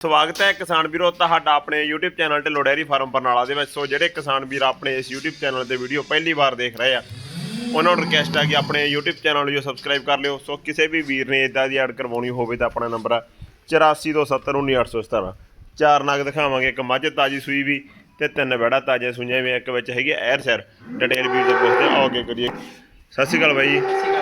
ਸਵਾਗਤ ਹੈ ਕਿਸਾਨ ਵੀਰੋ, ਤੁਹਾਡਾ ਆਪਣੇ YouTube ਚੈਨਲ 'ਤੇ ਲੋਡੈਰੀ ਫਾਰਮ ਬਰਨਾਲਾ ਦੇ ਵਿੱਚ। ਸੋ ਜਿਹੜੇ ਕਿਸਾਨ ਵੀਰ ਆਪਣੇ ਇਸ YouTube ਚੈਨਲ ਤੇ ਵੀਡੀਓ ਪਹਿਲੀ ਵਾਰ ਦੇਖ ਰਹੇ ਆ, ਉਹਨਾਂ ਨੂੰ ਰਿਕਵੈਸਟ ਆ ਕਿ ਆਪਣੇ YouTube ਚੈਨਲ ਨੂੰ ਸਬਸਕ੍ਰਾਈਬ ਕਰ ਲਿਓ। ਸੋ ਕਿਸੇ ਵੀ ਵੀਰ ਨੇ ਇਦਾਂ ਦੀ ਐਡ ਕਰਵਾਉਣੀ ਹੋਵੇ ਤਾਂ ਆਪਣਾ ਨੰਬਰ ਆ 8427191817 ਚਾਰ ਨਗ ਦਿਖਾਵਾਂਗੇ, ਇੱਕ ਮੱਝ ਤਾਜੀ ਸੂਈ ਵੀ ਤੇ ਤਿੰਨ ਬੈੜਾ ਤਾਜ਼ੀਆਂ ਸੂਈਆਂ ਵੀ, ਇੱਕ ਵਿੱਚ ਹੈਗੀ ਐਰ ਸਰ ਡਿਟੇਲ ਵੀਰ ਦੇ ਪੁੱਛਦੇ ਆਓਗੇ ਅੱਗੇ ਕਰੀਏ। ਸਤਿ ਸ਼੍ਰੀ ਅਕਾਲ ਬਾਈ ਜੀ।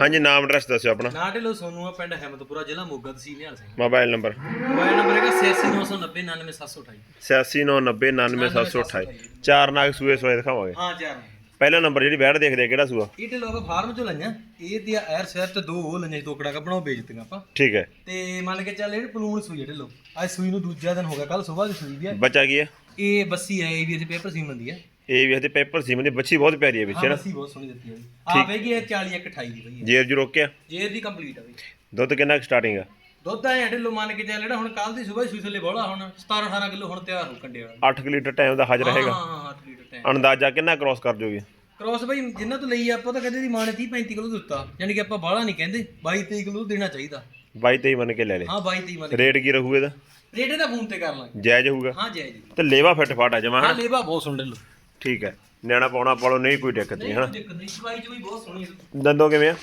ਹਾਂਜੀ ਨਾਮ ਐਡਰੈਸ ਦੱਸਿਓ ਆਪਣਾ। ਨਾ ਢਿੱਲੋਂ ਸੋਨੂ ਆ ਪਿੰਡ ਹਿੰਮਤਪੁਰਾ ਜ਼ਿਲ੍ਹਾ ਮੋਗਾ ਤਹਿਸੀਲ Nihal Singh. Mobile number mobile number ਹੈਗਾ 8699099728 86990728 ਚਾਰ ਨਾਗ ਸੂਏ ਸੋਏ ਦਿਖਾਵਾਂਗੇ। ਹਾਂ ਚਾਰ ਪਹਿਲਾ ਨੰਬਰ ਜਿਹੜੀ ਬੈੜ ਦੇਖਦੇ ਆ ਕਿਹੜਾ ਸੂਆ? ਇਹ ਢਿੱਲੋਂ ਆਪਾਂ ਫਾਰਮ ਚੋਂ ਲਈਆਂ। ਇਹ ਤੇ ਐਰ ਸ਼ਹਿਰ ਤੇ ਦੋ ਲਈਆਂ ਟੋਕੜਾ ਕੱਪਣਾ ਉਹ ਵੇਚਤੀਆਂ ਆਪਾਂ। ਠੀਕ ਹੈ। ਤੇ ਮੰਨ ਕੇ ਚੱਲ ਇਹ ਪਲੂਣ ਸੂਈ ਢਿੱਲੋਂ। ਅੱਜ ਸੂਈ ਨੂੰ ਦੂਜਾ ਦਿਨ ਹੋ ਗਿਆ ਕੱਲ ਸਵੇਰ ਦੀ ਸੂਈ ਦੀ ਹੈ ਬੱਚਾ ਕੀ ਹੈ ਇਹ ਬੱਸੀ ਹੈ ਇਹ ਵੀ ਇਹਦੇ ਪੇਪਰ ਸੀਮਨ ਦੀ ਹੈ ਇਹ ਵੀ ਇਹਦੇ ਪੇਪਰ ਸੀ ਦੀ ਬੱਚੀ ਬਹੁਤ ਪਿਆਰੀ ਹੈ ਪਿੱਛੇ ਹਾਂ ਨਾ? ਬਹੁਤ ਸੋਹਣੀ ਦਿੱਤੀ ਹੈ ਜੀ। ਆਪ ਹੈਗੀ ਹੈ 40 ਇੱਕ 28 ਦੀ ਬਈ। ਜੇਰ ਜੂ ਰੋਕਿਆ? ਜੇਰ ਦੀ ਕੰਪਲੀਟ ਹੈ ਬਈ। ਦੁੱਧ ਕਿੰਨਾ ਸਟਾਰਟਿੰਗ ਆ? ਦੁੱਧ ਆਏ ਢਿੱਲੋਂ ਮੰਨ ਕੇ ਚੱਲ ਜਿਹੜਾ ਹੁਣ ਕੱਲ ਦੀ ਸਵੇਰ ਸੂਈ ਥੱਲੇ ਬੋਲਾ ਹੁਣ 17 18 ਕਿਲੋ ਹੁਣ ਤਿਆਰ ਹੋ ਕੰਡੇ ਵਾਲਾ। 8 ਲੀਟਰ ਟਾਈਮ ਦਾ ਹਾਜ਼ਰ ਹਾਂ ਰਹੇਗਾ ਹਾਂ ਹਾਂ 8 ਲੀਟਰ ਟਾਈਮ ਅੰਦਾਜ਼ਾ ਕਿੰਨਾ ਕ੍ਰਾਸ ਕਰ ਜੋਗੇ? ਕ੍ਰੋਸ ਬਈ ਜਿੰਨਾ ਤੋਂ ਲਈ ਆਪਾਂ ਤਾਂ ਕਦੇ ਦੀ ਮਾਂ ਨੇ 30 35 ਕਿਲੋ ਦਿੱਤਾ। ਯਾਨੀ ਕਿ ਆਪਾਂ ਬਾਹਲਾ ਨਹੀਂ ਕਹਿੰਦੇ 22 23 ਕਿਲੋ ਦੇਣਾ ਚਾਹੀਦਾ। 22 23 ਮੰਨ ਕੇ ਲੈ ਲੈ। ਹਾਂ 22 23 ਵਾਲੇ ਰੇਟ ਕੀ ਰਹੂ ਇਹਦਾ? ਰੇਟ ਇਹਦਾ ਫੋਨ ਤੇ ਕਰ ਲਾਂਗੇ। ਜਾਇਜ਼ ਹੋਊਗਾ? ਹਾਂ ਜੈ ਜੀ ਤੇ ਲੇਵਾ ਫਿੱਟ ਫਾਟ ਆ ਜਮਾ ਹਾਂ ਲੇਬਾ ਬਹੁਤ ਸੁਣ ਲੋ ਠੀਕ ਹੈ। ਨਿਆਣਾ ਪਾਉਣਾ ਪਾਲੋ ਨਹੀਂ ਕੋਈ ਦਿੱਕਤ ਨਹੀਂ ਹਨਾ? ਦਿੱਕਤ ਨਹੀਂ। ਸਵਾਈ ਚ ਵੀ ਬਹੁਤ ਸੋਹਣੀ ਹੈ ਦੰਦੋਂ ਕਿਵੇਂ ਆ?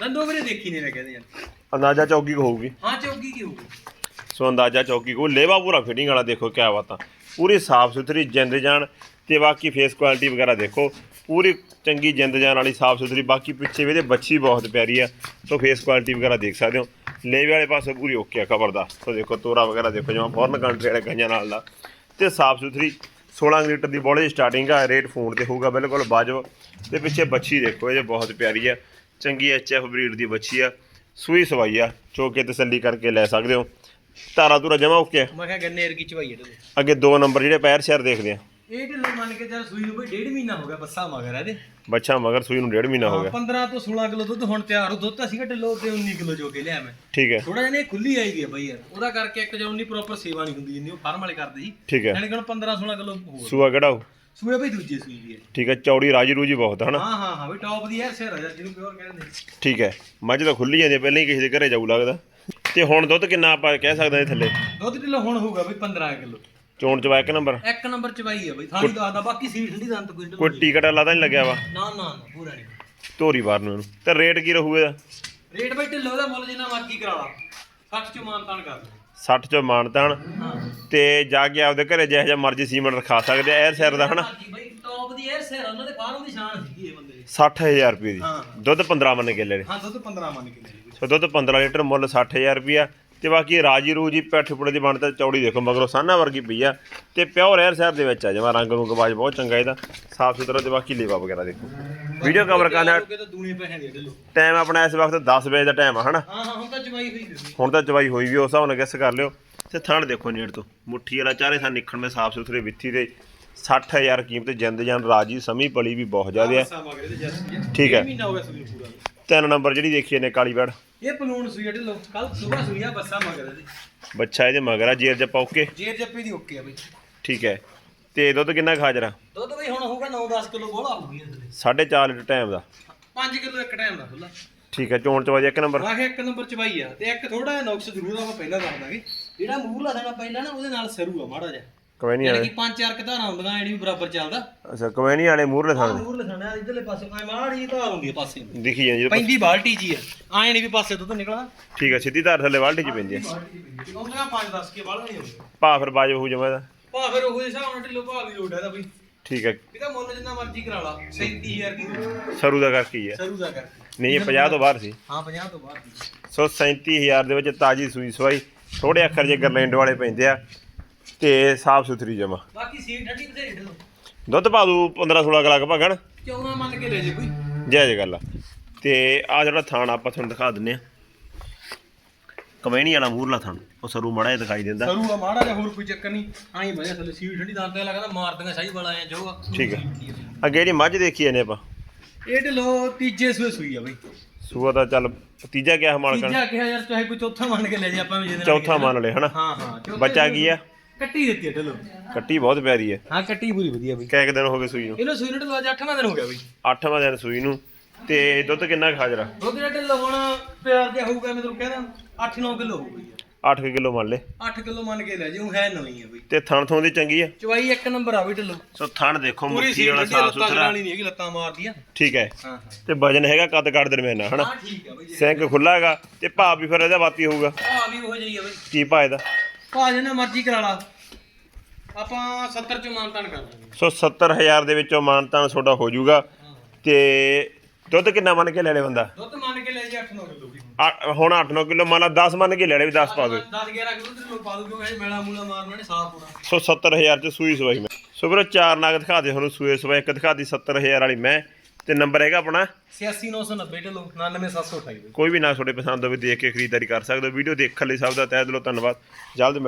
ਦੰਦੋ ਵੀਰੇ ਦੇਖੀ ਨਹੀਂ ਕਹਿੰਦੇ ਯਾਰ ਅੰਦਾਜ਼ਾ ਚੌਕੀ ਕੋ ਹੋਊਗੀ। ਹਾਂ ਚੌਕੀ ਕੀ ਹੋਊਗੀ। ਸੋ ਅੰਦਾਜ਼ਾ ਚੌਕੀ ਕੋ ਲੇਵਾ ਪੂਰਾ ਫਿਟਿੰਗ ਵਾਲਾ ਦੇਖੋ ਕਿਆ ਬਾਤਾਂ ਪੂਰੀ ਸਾਫ਼ ਸੁਥਰੀ ਜਿੰਦ ਜਾਨ ਤੇ ਬਾਕੀ ਫੇਸ ਕੁਆਲਿਟੀ ਵਗੈਰਾ ਦੇਖੋ। ਪੂਰੀ ਚੰਗੀ ਜਿੰਦ ਜਾਨ ਵਾਲੀ ਸਾਫ਼ ਸੁਥਰੀ। ਬਾਕੀ ਪਿੱਛੇ ਵੀ ਇਹਦੇ ਬੱਚੀ ਬਹੁਤ ਪਿਆਰੀ ਆ। ਸੋ ਫੇਸ ਕੁਆਲਿਟੀ ਵਗੈਰਾ ਦੇਖ ਸਕਦੇ ਹੋ। ਲੇਵੇ ਵਾਲੇ ਪਾਸੇ ਪੂਰੀ ਓਕੇ ਆ ਖਬਰਦਾਰ। ਸੋ ਦੇਖੋ ਤੋਰਾ ਵਗੈਰਾ ਦੇਖੋ ਜਿਵੇਂ ਫੋਰਨ ਕੰਟਰੀ ਵਾਲੇ ਗਾਈਆਂ ਨਾਲ ਦਾ। ਤੇ ਸਾਫ਼ ਸੁਥਰੀ 16 ਲੀਟਰ ਦੀ ਬੋਲੇ ਸਟਾਰਟਿੰਗ ਆ ਰੇਟ ਫੋਨ ਤੇ ਹੋਊਗਾ ਬਿਲਕੁਲ ਵਾਜਬ ਤੇ ਪਿੱਛੇ ਬੱਚੀ ਦੇਖੋ ਇਹ ਬਹੁਤ ਪਿਆਰੀ ਆ। ਚੰਗੀ ਐਚਐਫ ਬਰੀਡ ਦੀ ਬੱਚੀ ਆ। ਸੂਈ ਸਵਾਈ ਆ ਚੋ ਕੇ ਤਸੱਲੀ ਕਰਕੇ ਲੈ ਸਕਦੇ ਹੋ। ਧਾਰਾ ਧੂਰਾ ਜਮਾ ਓਕੇ ਮੈਂ ਕਿਹਾ ਗੰਨੇ ਵਰਗੀ ਚਵਾਈ ਹੈ ਢਿੱਲੋਂ ਅੱਗੇ ਦੋ ਨੰਬਰ ਜਿਹੜੇ ਪੈਰ ਸ਼ਹਿਰ ਦੇਖਦੇ ਆ। ਇਹ ਢਿੱਲੋਂ ਮੰਨ ਕੇ ਚੱਲ ਸੂਈ ਨੂੰ ਬਈ ਡੇਢ ਮਹੀਨਾ ਹੋ ਗਿਆ ਬੱਸਾ ਮਗਰ ਇਹਦੇ। ਬੱਚਾ ਮਗਰ ਸੂਈ ਨੂੰ ਡੇਢ ਮਹੀਨਾ ਹੋ ਗਿਆ। 15 ਤੋਂ 16 ਕਿਲੋ ਦੁੱਧ ਹੁਣ ਤਿਆਰ ਹੋ ਦੁੱਧ ਤਾਂ ਸੀਗਾ ਢਿੱਲੋਂ ਤੇ 19 ਕਿਲੋ ਜੋ ਕੇ ਲਿਆ ਮੈਂ। ਠੀਕ ਹੈ। ਥੋੜਾ ਜਿਹਾ ਇਹ ਖੁੱਲੀ ਆਈ ਗਈ ਹੈ ਬਈ ਯਾਰ। ਉਹਦਾ ਕਰਕੇ ਇੱਕ ਜੋ ਉਨੀ ਪ੍ਰੋਪਰ ਸੇਵਾ ਨਹੀਂ ਹੁੰਦੀ ਜਿੰਨੀ ਉਹ ਫਾਰਮ ਵਾਲੇ ਕਰਦੇ ਸੀ। ਠੀਕ ਹੈ। ਯਾਨੀ ਕਿ ਹੁਣ 15 16 ਕਿਲੋ ਹੋਰ। ਸੂਆ ਕਿਹੜਾ ਹੋ ਸੂਏ ਬਈ ਦੂਜੇ ਸੂਈ ਦੀ ਹੈ ਠੀਕ ਹੈ ਚੌੜੀ ਰਾਜੀ ਰੂਜੀ ਬਹੁਤ ਹਨਾ? ਹਾਂ ਹਾਂ ਹਾਂ ਬਈ ਟੌਪ ਦੀ ਹੈ ਸਿਰ ਹੈ ਜਿਹਨੂੰ ਪਿਓਰ ਕਹਿੰਦੇ ਠੀਕ ਹੈ ਮੱਝ ਤਾਂ ਖੁੱਲੀ ਜਾਂਦੀ ਹੈ, ਪਹਿਲਾਂ ਹੀ ਕਿਸੇ ਦੇ ਘਰੇ ਜਾਊ ਲੱਗਦਾ। ਤੇ ਹੁਣ ਦੁੱਧ ਕਿੰਨਾ ਆਪਾਂ ਕਹਿ ਸਕਦੇ ਹਾਂ ਇਹ ਥੱਲੇ? ਦੁੱਧ ਕਿਲੋ ਹੁਣ ਹੋਊਗਾ ਬਈ 15 ਕਿਲੋ। ਚੋਣ ਚਵਾ ਇੱਕ ਨੰਬਰ? ਇੱਕ ਨੰਬਰ ਚਵਾਈ ਹੈ ਬਈ ਥਾਲੀ ਦੱਸਦਾ ਬਾਕੀ ਸੀਟ ਠੰਡੀ ਦੰਦ ਕੋਈ ਢਿੱਲੋਂ ਕੋਈ ਟਿਕਟ ਤਾਂ ਨਹੀਂ ਲੱਗਿਆ ਵਾ। ਨਾ ਨਾ ਨਾ ਪੂਰਾ ਨਹੀਂ। ਧੋਰੀ ਬਾਰ ਨੂੰ ਇਹਨੂੰ। ਤੇ ਰੇਟ ਕੀ ਰਹੂ ਇਹਦਾ? ਰੇਟ ਬਈ ਢਿੱਲੋ ਦਾ ਮੁੱਲ ਜਿੰਨਾ ਮਰਜ਼ੀ ਕਰਾ ਲਾ। 60 ਚ ਮਾਨਤਾਨ ਕਰ ਦੇ 60 ਚੋਂ ਮਾਨਤਾਨ ਹਾਂ। ਤੇ ਜਾ ਕੇ ਆਪਦੇ ਘਰੇ ਜਿਹੋ ਜਿਹਾ ਮਰਜ਼ੀ ਸੀਮੈਂਟ ਰਖਾ ਸਕਦੇ ਆ ਐਰ ਸਿਰ ਦਾ ਹਨਾ? ਮਰਜ਼ੀ ਬਈ ਟੌਪ ਦੀ ਐਰ ਸਿਰ ਉਹਨਾਂ ਦੇ ਫਾਰਮ ਦੀ ਸ਼ਾਨ ਸੀਗੀ ਇਹ ਬੰਦੇ ਦੀ। 60000 ਰੁਪਏ ਦੀ। ਹਾਂ। ਦੁੱਧ 15 ਮੰਨ ਕੇ ਲੈ ਲੈ। ਹਾਂ ਦੁੱਧ 15 ਮੰਨ ਕੇ ਲੈ ਸੋ ਦੁੱਧ 15 ਲੀਟਰ ਮੁੱਲ 60000 ਰੁਪਿਆ ਤੇ ਬਾਕੀ ਰਾਜੀ ਰੂਜੀ ਪੈਠ ਪੁੜੇ ਦੀ ਬਣਦਾ ਚੌੜੀ ਦੇਖੋ ਮਗਰੋਂ ਸਾਨਾ ਵਰਗੀ ਪਈ ਆ ਤੇ ਪਿਓਰ 에ਅਰ ਸਾਹਿਬ ਦੇ ਵਿੱਚ ਆ ਜਮਾ ਰੰਗ ਨੂੰ ਗਵਾਜ ਬਹੁਤ ਚੰਗਾ ਇਹਦਾ। ਸਾਫ਼ ਸੁਥਰਾ ਤੇ ਬਾਕੀ ਲੇਵਾ ਵਗੈਰਾ ਦੇਖੋ। ਵੀਡੀਓ ਕਵਰ ਕਰਨ ਦਾ ਦੇ ਟਾਈਮ ਆਪਣਾ ਇਸ ਵਕਤ 10 ਵਜੇ ਦਾ ਟਾਈਮ ਆ ਹਨਾ? ਹਾਂ ਹਾਂ ਹੁਣ ਤਾਂ ਚਵਾਈ ਹੋਈ ਹੋਈ। ਹੁਣ ਤਾਂ ਚਵਾਈ ਹੋਈ ਵੀ ਉਸ ਹਿਸਾਬ ਨਾਲ ਗੈਸ ਕਰ ਲਿਓ। ਤੇ ਥਣ ਦੇਖੋ ਨੇੜ ਤੋਂ। ਮੁੱਠੀ ਵਾਲਾ ਚਾਰੇ ਥਾਂ ਨਿਖਣ ਮੇ ਸਾਫ਼ ਸੁਥਰੇ ਵਿੱਥੀ ਤੇ 60000 ਕੀਮਤ ਜਿੰਦ ਜਾਨ ਰਾਜੀ ਸਮੀ ਪਲੀ ਵੀ ਬਹੁਤ ਜ਼ਿਆਦਾ ਹੈ ਠੀਕ ਹੈ। ਇਹ ਮਹੀਨਾ ਹੋ ਗਿਆ ਸੂਈ ਨੂੰ ਪੂਰਾ। ਤਿੰਨ ਨੰਬਰ ਜਿਹੜੀ ਦੇਖੀ ਨੇ ਕਾਲੀ ਬੈੜ। ਇਹ ਪਲੂਣ ਸੂਈ ਢਿੱਲੋ। ਕੱਲ ਸਵੇਰ ਸੂਈ ਆ ਬੱਸਾ ਮਗਰ ਇਹਦੇ। ਬੱਚਾ ਇਹਦੇ ਮਗਰ ਆ ਜੇਰ ਜੱਪਾ ਓਕੇ? ਜੇਰ ਜੱਪੀ ਦੀ ਓਕੇ ਆ ਬਈ। ਠੀਕ ਹੈ। ਤੇ ਦੁੱਧ ਕਿੰਨਾ ਆ? ਦੁੱਧ ਬਈ ਹੁਣ ਹੋਊਗਾ 9-10 ਕਿਲੋ ਬੋਲਾ ਹੋਊਗੀ ਇਹਦੇ 4.5 ਲੀਟਰ ਟਾਈਮ ਦਾ। 5 ਕਿਲੋ ਇੱਕ ਟਾਈਮ ਦਾ ਖੁੱਲਾ ਠੀਕ ਹੈ ਚੋਣ ਚਵਾਈ ਇੱਕ ਨੰਬਰ? ਵਾਹ ਇੱਕ ਨੰਬਰ ਚਵਾਈ ਆ। ਤੇ ਇੱਕ ਥੋੜਾ ਜਿਹਾ ਨੁਕਸ ਜ਼ਰੂਰ ਆਪਾਂ ਪਹਿਲਾਂ ਦੱਸ ਦਾਂਗੇ। ਜਿਹੜਾ ਮੂੰਹ ਲਾ ਦੇਣਾ ਪਹਿਲਾਂ ਨਾ ਉਹਦੇ ਨਾਲ ਸਰੂ ਆ ਮਾੜਾ ਜਿਹਾ। ਯਾਨੀ ਆਲੇ ਕਿ ਪੰਜ ਚਾਰ ਕਧਾਰਾਂ ਹੁੰਦੀਆਂ ਵੀ ਬਰਾਬਰ ਚੱਲਦਾ। ਅੱਛਾ ਕੋਈ ਨਹੀਂ ਆਲੇ ਮੂਹਰੇ ਥਾਂ ਮੂੰਹ ਲਖਣਾ ਇਧਰਲੇ ਪਾਸੇ ਕੋਈ ਮਾੜੀ ਧਾਰ ਹੁੰਦੀ ਆ ਪਾਸੇ। ਨੂੰ। ਦਿਖੀ ਜਾਂਦੀ ਜਦੋਂ- ਪੈਂਦੀ ਬਾਲਟੀ ਜੀ ਆ। ਨਹੀਂ ਵੀ ਪਾਸੇ ਦੁੱਧ ਨਿਕਲਣਾ। ਠੀਕ ਹੈ ਸਿੱਧੀ ਧਾਰ ਥੱਲੇ ਵਾਲਟੀ ਚ ਪੈਂਦੀ ਹੈ ਉਹਦਾ 5 10 ਕੇ ਬਾਲਾ ਨਹੀਂ ਹੁੰਦਾ ਭਾ ਫਿਰ ਬਾਜ ਹੋ ਜਮਾ ਇਹਦਾ। ਭਾ ਫਿਰ ਉਹ ਹਿਸਾਬ ਨਾਲ ਢਿੱਲੋ ਭਾ ਵੀ ਲੋਟ ਹੈ ਦਾ ਬਈ ਠੀਕ ਹੈ ਇਹਦਾ ਮੁੱਲ ਜਿੰਨਾ ਮਰਜ਼ੀ ਕਰਾ ਲਾ 37000 ਦੀ ਸਰੂ ਦਾ ਕਰਕੇ ਹੀ ਸਰੂ ਦਾ ਕਰ ਨਹੀਂ ਇਹ 50 ਤੋਂ ਬਾਹਰ ਸੀ। ਹਾਂ 50 ਤੋਂ ਬਾਅਦ ਦੀ। ਸੋ 37000 ਦੇ ਵਿੱਚ ਤਾਜੀ ਸੂਈ ਸਵਾਈ ਥੋੜੇ ਅੱਖਰ ਜੇ ਗਰਲੈਂਡ ਵਾਲੇ ਪੈਂਦੇ ਆ। ਤੇ ਸਾਫ਼ ਸੁਥਰੀ ਜਮਾ। ਬਾਕੀ ਸੀਟ ਠੰਡੀ ਬਥੇਰੀ ਢਿੱਲੋ ਦੁੱਧ ਪਾ ਦੂ 15 16 ਗਲਾਕ ਭਗਣ। 14 ਮੰਨ ਕੇ ਲੈ ਜੇ ਕੋਈ? ਜੈ ਜੈ ਗੱਲ ਆ। ਤੇ ਆ ਜਿਹੜਾ ਥਾਣ ਆਪਾਂ ਤੁਹਾਨੂੰ ਦਿਖਾ ਦਿੰਨੇ ਆ। ਕਮੈਣੀ ਵਾਲਾ ਮੂਰਲਾ ਥਾਣ। ਉਹ ਸਰੂ ਮੜਾ ਜਿਹਾ ਦਿਖਾਈ ਦਿੰਦਾ। ਸਰੂ ਆ ਮਾੜਾ ਜਿਹਾ ਹੋਰ ਕੋਈ ਚੱਕਰ ਨਹੀਂ। ਆਈ ਬਜਾ ਥੱਲੇ ਸੀਟ ਠੰਡੀ ਦਾਂਤੇ ਲੱਗਦਾ ਮਾਰ ਦਾਂਗਾ ਸਹੀ ਵਾਲਾ ਆ ਜੋ ਆ। ਠੀਕ ਹੈ ਅੱਗੇ ਜਿਹੜੀ ਮੱਝ ਦੇਖੀ ਇਹਨੇ ਆਪਾਂ? ਇਹ ਢਿੱਲੋ ਤੀਜੇ ਸੂਏ ਸੂਈ ਆ ਬਈ। ਸੂਆ ਦਾ ਚੱਲ ਤੀਜਾ ਕਿਆ ਮਾਲਕਣ? ਤੀਜਾ ਕਿਹਾ ਯਾਰ ਚਾਹੇ ਕੋਈ ਚੌਥਾ ਮੰਨ ਕੇ ਲੈ ਜੇ ਆਪਾਂ ਵੀ ਜਿਹਦੇ ਨਾਲ ਚੌਥਾ ਮੰਨ ਲੈ ਹਨਾ? ਹਾਂ ਹਾਂ ਬੱਚਾ ਕੀ ਆ? ਕੱਟੀ ਦਿੱਤੀ ਢਿੱਲੋ। ਕੱਟੀ ਬਹੁਤ ਪਿਆਰੀ ਹੈ। ਹਾਂ ਕੱਟੀ ਪੂਰੀ ਵਧੀਆ ਬਈ। ਕੈ ਦਿਨ ਹੋ ਗਏ ਸੂਈ ਨੂੰ? ਇਹਨੂੰ ਸੂਈ ਨੂੰ ਢਿੱਲੋ ਅੱਜ 8ਵਾਂ ਦਿਨ ਹੋ ਗਿਆ ਬਈ। 8ਵਾਂ ਦਿਨ ਸੂਈ ਨੂੰ। ਤੇ ਦੁੱਧ ਕਿੰਨਾ ਹਾਜ਼ਰ ਆ ਦੁੱਧ ਦਾ ਢਿੱਲੋ ਹੁਣ ਪਿਆਰ ਜਿਹਾ ਹੋਊਗਾ ਮੈਂ ਤੁਹਾਨੂੰ ਕਹਿੰਦਾ 8-9 ਕਿਲੋ ਹੋਊਗਾ। ਜੀ 8 ਕਿਲੋ ਮੰਨ ਲੈ। 8 ਕਿਲੋ ਮੰਨ ਕੇ ਲੈ ਜੀ ਉਹ ਹੈ ਨਵੀਂ ਹੈ ਬਈ। ਤੇ ਥਣ ਥੋਂ ਦੀ ਚੰਗੀ ਆ? ਚਵਾਈ ਇੱਕ ਨੰਬਰ ਆ ਬਈ ਢਿੱਲੋ। ਸੋ ਥਣ ਦੇਖੋ ਪੂਰੀ ਮੁੱਠੀ ਵਾਲਾ ਸਾਫ਼ ਸੁਥਰਾ। ਗੜਾਣੀ ਨਹੀਂ ਹੈਗੀ ਲੱਤਾਂ ਮਾਰਦੀ ਆ ਠੀਕ ਹੈ। ਹਾਂ ਤੇ ਵਜਨ ਹੈਗਾ ਕੱਦ ਕੱਦ ਦਰਮਿਆਨਾ ਹਨਾ? ਹਾਂ ਠੀਕ ਆ ਬਈ ਜੀ ਸਿੰਕ ਖੁੱਲਾ ਹੈਗਾ ਤੇ ਭਾਅ ਵੀ ਫਿਰ ਇਹਦਾ ਬਾਤੀ ਹੋਊਗਾ। ਆ ਵੀ ਉਹ ਜਿਹੀ ਆ ਬਈ। ਕੀ ਭਾਅ ਇਹਦਾ? ਭਾਅ ਜਿੰਨਾ ਮਰਜ਼ੀ ਕਰਾ ਲਾ। ਆਪਾਂ 70 ਚ ਮਾਨਤਾਨ ਕਰ ਦਾਂਗੇ ਸੋ 70000 ਦੇ ਵਿੱਚੋਂ ਮਾਨਤਾਨ ਤੁਹਾਡਾ ਹੋ ਜਾਊਗਾ। ਤੇ ਦੁੱਧ ਕਿੰਨਾ ਮੰਨ ਕੇ ਲੈ ਲੈ ਬੰਦਾ? ਦੁੱਧ ਮੰਨ ਕੇ ਲੈ ਜੀ 8 9 ਕਿਲੋ ਆ- ਹੁਣ 8-9 ਕਿਲੋ ਮੰਨ ਲਾ 10 ਮੰਨ ਕੇ ਲੈ ਲੈ ਵੀ 10 ਪਾ ਦੇ 10 11 ਕਿਲੋ ਤੇ ਲੋਕ ਪਾ ਦੂ ਕਿਉਂਕਿ ਇਹ ਮੇਲਾ ਮੂਲਾ ਮਾਰਨਾ ਨੇ ਸਾਫ਼ ਹੋਣਾ। ਸੋ 70000 ਚ ਸੂਈ ਸਵਾਈ ਮੈਂ। ਸੋ ਵੀਰੋ ਚਾਰ ਨਾਗ ਦਿਖਾ ਦੇ ਤੁਹਾਨੂੰ ਸੂਏ ਸਵਾਈ। ਇੱਕ ਦਿਖਾਤੀ 70000 ਵਾਲੀ ਮੈਂ। ਤੇ ਨੰਬਰ ਹੈਗਾ ਆਪਣਾ? 86990 ਢਿੱਲੋ 99728 ਬਈ ਕੋਈ ਵੀ ਨਾ ਤੁਹਾਡੇ ਪਸੰਦ ਹੋਵੇ ਦੇਖ ਕੇ ਖਰੀਦਦਾਰੀ ਕਰ ਸਕਦੇ ਹੋ। ਵੀਡੀਓ ਦੇਖਣ ਲਈ ਸਭ ਦਾ ਤਹਿ ਦਿਲੋਂ ਧੰਨਵਾਦ। ਜਲਦ ਮਿਲ